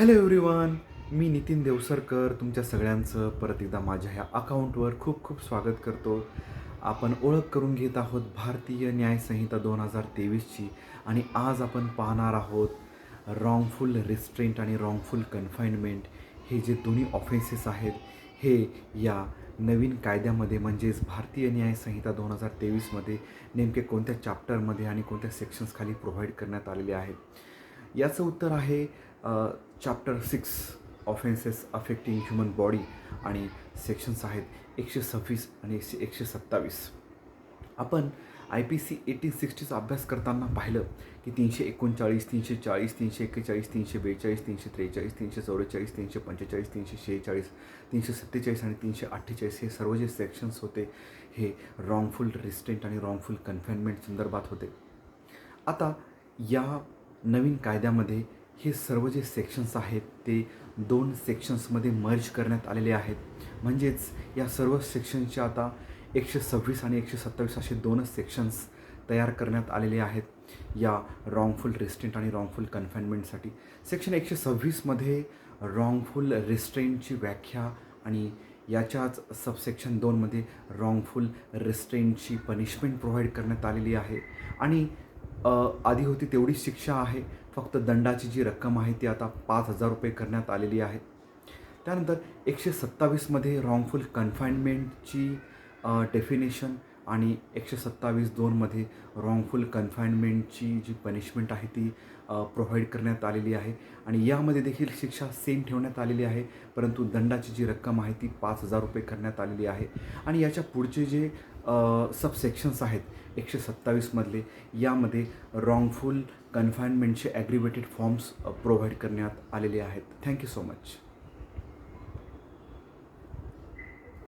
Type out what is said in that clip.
Hello everyone मी नितीन देवसरकर तुमच्या सगळ्यांचं परत एकदा माझ्या ह्या अकाउंटवर खूप खूप स्वागत करतो. आपण ओळख करून घेत आहोत भारतीय न्यायसंहिता दोन हजार तेवीसची आणि आज आपण पाहणार आहोत रॉंगफुल रिस्ट्रेंट आणि रॉंगफुल कन्फाइनमेंट हे जे दोन्ही ऑफेन्सेस आहेत हे या नवीन कायद्यामध्ये म्हणजेच भारतीय न्यायसंहिता दोन हजार तेवीसमध्ये नेमके कोणत्या चॅप्टरमध्ये आणि कोणत्या सेक्शन्सखाली प्रोव्हाइड करण्यात आलेले आहेत. याचं उत्तर आहे chapter six offences affecting human body आणि सेक्शन्स आहेत एकशे सव्वीस आणि एकशे एकशे सत्तावीस. आपण आय पी सी एटीन सिक्स्टीचा अभ्यास करताना पाहिलं की तीनशे एकोणचाळीस तीनशे चाळीस तीनशे एक्केचाळीस तीनशे बेचाळीस तीनशे त्रेचाळीस तीनशे चौवेचाळीस तीनशे पंचेचाळीस तीनशे शेहेचाळीस तीनशे सत्तेचाळीस आणि तीनशे अठ्ठेचाळीस हे सर्व जे सेक्शन्स होते हे रॉंगफुल रिस्टेंट आणि रॉंगफुल कन्फाइनमेंट संदर्भात होते. आता या नवीन कायद्यामध्ये हे सर्व जे सेक्शन्स आहेत ते दोन सेक्शन्समध्ये मर्ज करण्यात आलेले आहेत. म्हणजेच या सर्व सेक्शनच्या आता एकशे सव्वीस आणि एकशे सत्तावीस असे दोनच सेक्शन्स तयार करण्यात आलेले आहेत. या रॉंगफुल रिस्ट्रेंट आणि रॉंगफुल कन्फाइनमेंटसाठी सेक्शन एकशे सव्वीसमध्ये रॉंगफुल रिस्ट्रेंटची व्याख्या आणि याच्याच सबसेक्शन दोनमध्ये रॉंगफुल रिस्ट्रेंटची पनिशमेंट प्रोव्हाइड करण्यात आलेली आहे. आणि आधी होती तेवढी शिक्षा आहे. फक्त दंडाची जी रक्कम आहे ती आता पाच हजार रुपये करण्यात आलेली आहे. त्यानंतर एकशे सत्तावीसमध्ये रॉंगफुल कन्फाइनमेंटची डेफिनेशन आणि एकशे सत्तावीस दोनमध्ये रॉंगफुल कन्फाइनमेंटची जी पनिशमेंट आहे ती प्रोव्हाइड करण्यात आलेली आहे. आणि यामध्ये देखील शिक्षा सेम ठेवण्यात आलेली आहे परंतु दंडाची जी रक्कम आहे ती पाच हजार रुपये करण्यात आलेली आहे. आणि याच्या पुढचे जे सबसेक्शन्स आहेत एकशे सत्तावीसमधले यामध्ये रॉंगफुल कन्फाइनमेंटचे ॲग्रिवेटेड फॉर्म्स प्रोव्हाइड करण्यात आलेले आहेत. Thank you so much